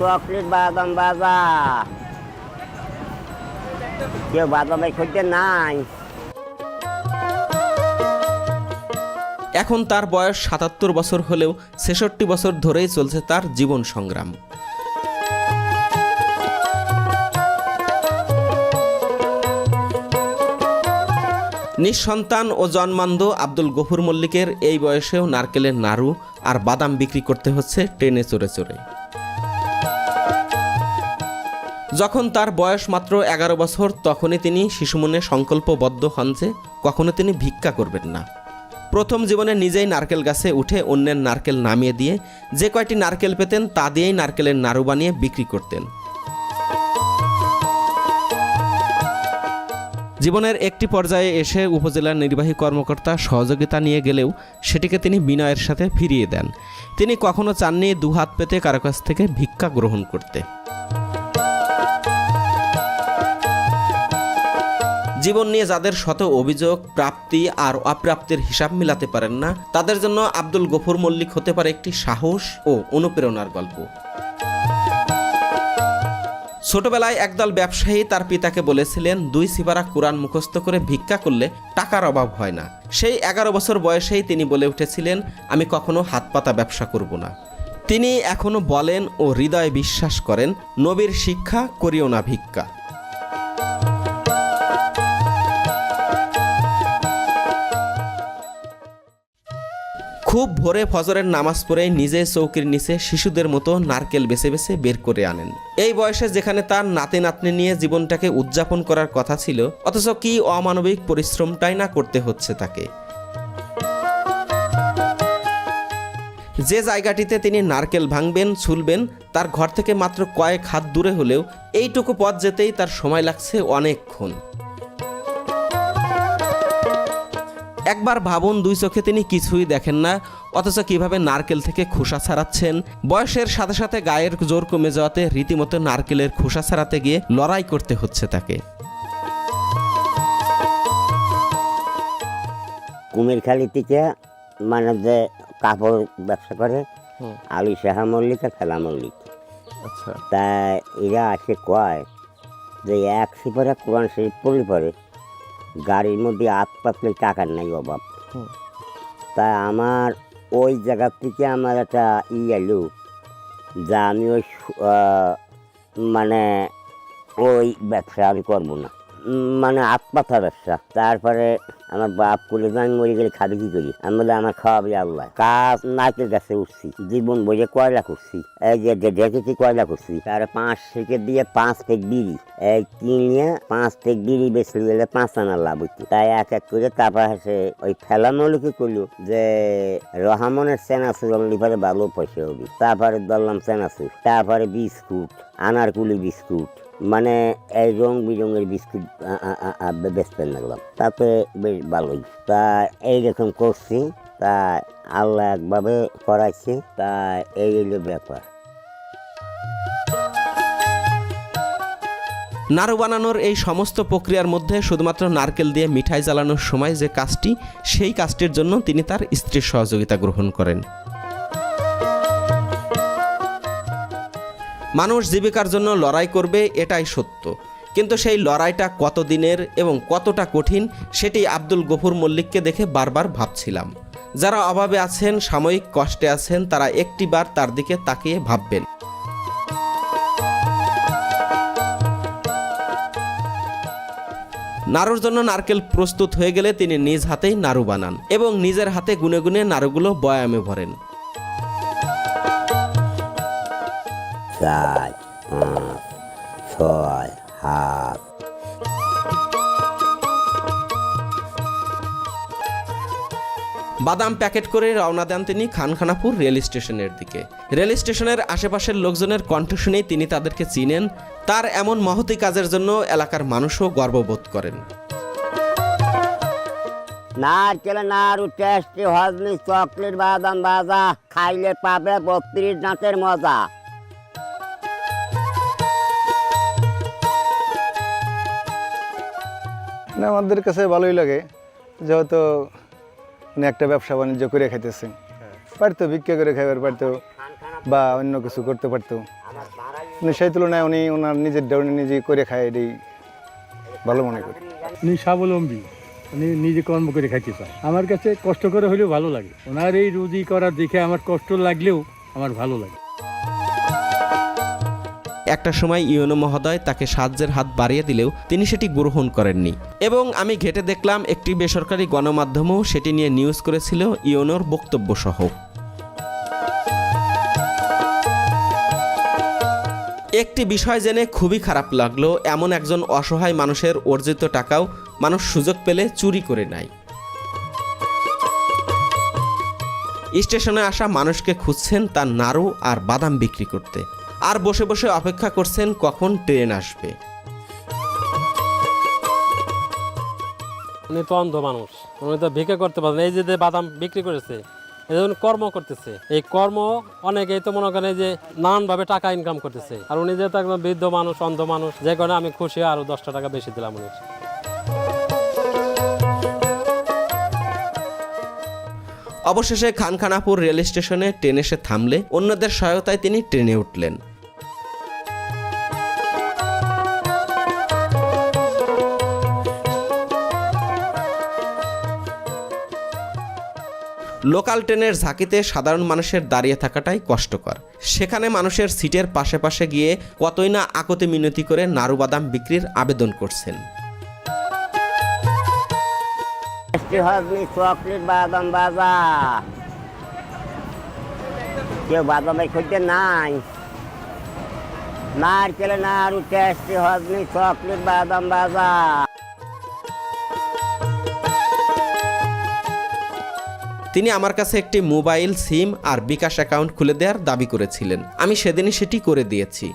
Chocolate বাদাম বাজা কেউ বাদামের খুঁজতে নাই। এখন তার বয়স সাতাত্তর বছর হলেও ছেষট্টি বছর ধরেই চলছে তার জীবন সংগ্রাম। নিঃসন্তান ও জন্মান্ধ আব্দুল গফুর মল্লিকের এই বয়সেও নারকেলের নাড়ু আর বাদাম বিক্রি করতে হচ্ছে ট্রেনে চড়ে চড়ে। যখন তার বয়স মাত্র এগারো বছর, তখনই তিনি শিশু শিশুমনে সংকল্পবদ্ধ হন যে কখনো তিনি ভিক্ষা করবেন না। প্রথম জীবনে নিজেই নারকেল গাছে উঠে অন্যের নারকেল নামিয়ে দিয়ে যে কয়টি নারকেল পেতেন, তা দিয়েই নারকেলের নাড়ু বানিয়ে বিক্রি করতেন। জীবনের একটি পর্যায়ে এসে উপজেলার নির্বাহী কর্মকর্তা সহযোগিতা নিয়ে গেলেও সেটিকে তিনি বিনয়ের সাথে ফিরিয়ে দেন। তিনি কখনো চাননি দুহাত পেতে কারও কাছ থেকে ভিক্ষা গ্রহণ করতে। জীবন নিয়ে যাদের শত অভিযোগ, প্রাপ্তি আর অপ্রাপ্তির হিসাব মিলাতে পারেন না, তাদের জন্য আব্দুল গফুর মল্লিক হতে পারে একটি সাহস ও অনুপ্রেরণার গল্প। ছোটবেলায় একদল ব্যবসায়ী তার পিতাকে বলেছিলেন, দুই সিপারা কোরআন মুখস্থ করে ভিক্ষা করলে টাকার অভাব হয় না। সেই এগারো বছর বয়সেই তিনি বলে উঠেছিলেন, আমি কখনো হাত পাতা ব্যবসা করব না। তিনি এখনও বলেন ও হৃদয়ে বিশ্বাস করেন, নবীর শিক্ষা করিও না ভিক্ষা। খুব ভোরে ফজরের নামাজ পড়ে নিজে চৌকির নিচে শিশুদের মতো নারকেল বেছে বেছে বের করে আনেন। এই বয়সে যেখানে তার নাতি নাতনি নিয়ে জীবনটাকে উদযাপন করার কথা ছিল, অথচ কি অমানবিক পরিশ্রমটাই না করতে হচ্ছে তাকে। যে জায়গাটিতে তিনি নারকেল ভাঙবেন, ছুলবেন, তার ঘর থেকে মাত্র কয়েক হাত দূরে হলেও এইটুকু পথ যেতেই তার সময় লাগছে অনেকক্ষণ। একবার ভাবুন দুই চোখে তিনি কিছুই দেখেন না অথচ কীভাবে নারকেল থেকে খোসা ছাড়াচ্ছেন। বয়সের সাথে সাথে গায়ের জোর কমে যাওয়াতে রীতিমতো নারকেলের খোসা ছাড়াতে গিয়ে লড়াই করতে হচ্ছে তাকে। কুমিরখালি থেকে মানে যে কাপড় ব্যবসা করে আলু শাহা মল্লিক আর ফেলা মল্লিক। আচ্ছা। তা এরা আসে কয়? যে এক সিপারা কোরআন শরীফ পড়লে পরে গাড়ির মধ্যে হাত পাতলে টাকার নাই অভাব। তা আমার ওই জায়গা থেকে আমার একটা ই এলো যা আমি ওই মানে ওই ব্যবসা আমি করব না। মানে পাতা ব্যবসা। তারপরে আমার বাপ কুলে আমি মরে গেলে খাবে কি করি? আমি বলে আমার খাওয়াবে আল্লাহ। কাজ নাচের কাছে উঠছি, জীবন বইয়ে কয়লা করছি। এই যে দেখেছি কয়লা করছি। তার পাঁচ থেকে দিয়ে পাঁচ পেক বিড়ি। এই কিনে পাঁচ পেক বিড়ি বেশি গেলে পাঁচ আনা লাভ হইতো। তাই এক এক করে তারপর সে ওই ফেলা মৌলিকে করল যে, রহমানের চেনাচুর অনলি পরে ভালো পয়সা হবে। তারপরে ধরলাম চেনাচুর তারপরে বিস্কুট, আনারকুলি বিস্কুট মানে এই রং বিরঙের বিস্কুট বেচতে লাগলাম। তাতে বেশ ভালোই। তা এইরকম করছি, তা আল্লাহ একভাবে করাইছে, তা এই হলো ব্যাপার। নাড়ু বানানোর এই সমস্ত প্রক্রিয়ার মধ্যে শুধুমাত্র নারকেল দিয়ে মিঠাই জ্বালানোর সময় যে কাজটি, সেই কাজটির জন্য তিনি তার স্ত্রীর সহযোগিতা গ্রহণ করেন। মানুষ জীবিকার জন্য লড়াই করবে এটাই সত্য। কিন্তু সেই লড়াইটা কত দিনের এবং কতটা কঠিন, সেটি আব্দুল গফুর মল্লিককে দেখে বারবার ভাবছিলাম। যারা অভাবে আছেন, সাময়িক কষ্টে আছেন, তারা একটিবার তার দিকে তাকিয়ে ভাববেন। নাড়ুর জন্য নারকেল প্রস্তুত হয়ে গেলে তিনি নিজ হাতেই নাড়ু বানান এবং নিজের হাতে গুনে গুনে নাড়ুগুলো বয়ামে ভরেন। চার পাঁচ ছয় হাত বাদাম প্যাকেট করে রওনা দেন তিনি খানখানাপুর রেল স্টেশনের দিকে। রেল স্টেশনের আশেপাশের লোকজনের কণ্ঠ শুনেই তিনি তাদেরকে চিনেন। তার এমন মহতি কাজের জন্য এলাকার মানুষও গর্ববোধ করেন। নারকেল নাড়ু টেস্টি হজমি চকলেট বাদাম বাজা খাইলে পাবে বত্রিশ দাঁতের মজা। না, আমাদের কাছে ভালোই লাগে। যেহেতু উনি একটা ব্যবসা বাণিজ্য করে খাইতেছেন পারতো ভিক্ষা করে খাইবার পারতো বা অন্য কিছু করতে পারতো। সেই তুলনায় উনি ওনার নিজের উনি নিজে করে খায় এটাই ভালো মনে করি। উনি স্বাবলম্বী। উনি নিজে কর্ম করে খাইতে চায়। আমার কাছে কষ্ট করে হলেও ভালো লাগে। ওনার এই রুজি করা দেখে আমার কষ্ট লাগলেও আমার ভালো লাগে। একটা সময় ইউনো মহোদয় তাকে সাহায্যের হাত বাড়িয়ে দিলেও তিনি সেটি গ্রহণ করেননি। এবং আমি ঘেটে দেখলাম একটি বেসরকারি গণমাধ্যমও সেটি নিয়ে নিউজ করেছিল ইউনোর বক্তব্য সহ একটি বিষয় জেনে খুবই খারাপ লাগল, এমন একজন অসহায় মানুষের অর্জিত টাকাও মানুষ সুযোগ পেলে চুরি করে নেয়। স্টেশনে আসা মানুষকে খুঁজছেন তার নাড়ু আর বাদাম বিক্রি করতে। আর বসে বসে অপেক্ষা করছেন কখন ট্রেন আসবে। উনি তো অন্ধ মানুষ উনি তো ভিক্ষা করতে পারেন এই যে বাদাম বিক্রি করেছে এই কর্ম করতেছে এই কর্ম অনেকেই তো মনে করেন যে নানানভাবে টাকা ইনকাম করতেছে। আর উনি যেহেতু একদম বৃদ্ধ মানুষ অন্ধ মানুষ যে কারণে আমি খুশি আরও দশটা টাকা বেশি দিলাম উনি। অবশেষে খানখানাপুর রেল স্টেশনে ট্রেন এসে থামলে অন্যদের সহায়তায় তিনি ট্রেনে উঠলেন। লোকাল ট্রেনের ঝাঁকিতে সাধারণ মানুষের দাঁড়িয়ে থাকাটাই কষ্টকর। সেখানে মানুষের সিটের পাশে পাশে গিয়ে কতই না আকতে মিনতি করে নাড়ু বাদাম বিক্রির আবেদন করছেন। বাদাম কেউ বাদামের খুঁজতে নাই। নারকেলে নাড়ু টেস্টি হজনি চকলেট বাদাম বাজা তিনি আমার কাছে একটি মোবাইল সিম আর বিকাশ অ্যাকাউন্ট খুলে দেওয়ার দাবি করেছিলেন। আমি সেদিনই সেটি করে দিয়েছি।